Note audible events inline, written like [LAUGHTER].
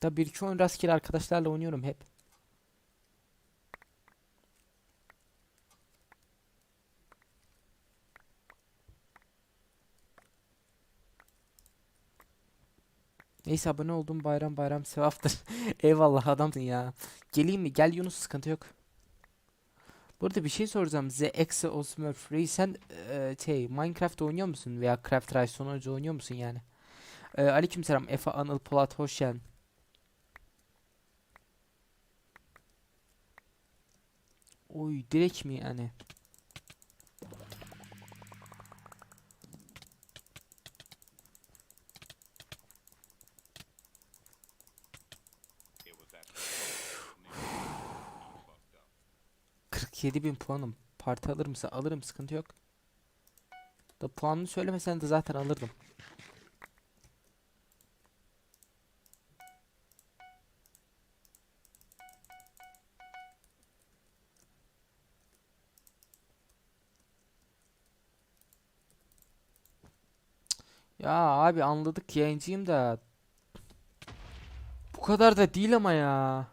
Tabii bir rastgele arkadaşlarla oynuyorum hep. Neyse abone oldum bayram bayram sevaptır. [LAUGHS] Eyvallah adamsın ya. Geleyim mi? Gel Yunus sıkıntı yok. Burada bir şey soracağım. The Exe Osmurf Reis sen e, şey Minecraft oynuyor musun veya Craft Rise sonucu oynuyor musun yani? E, aleykümselam Efe Anıl Polat hoş geldin. Oy direkt mi yani? ...47 bin puanım. Parti alır mısın? Alırım sıkıntı yok. Da puanını söylemesen de zaten alırdım. Ya abi anladık yayıncıyım da bu kadar da değil ama ya.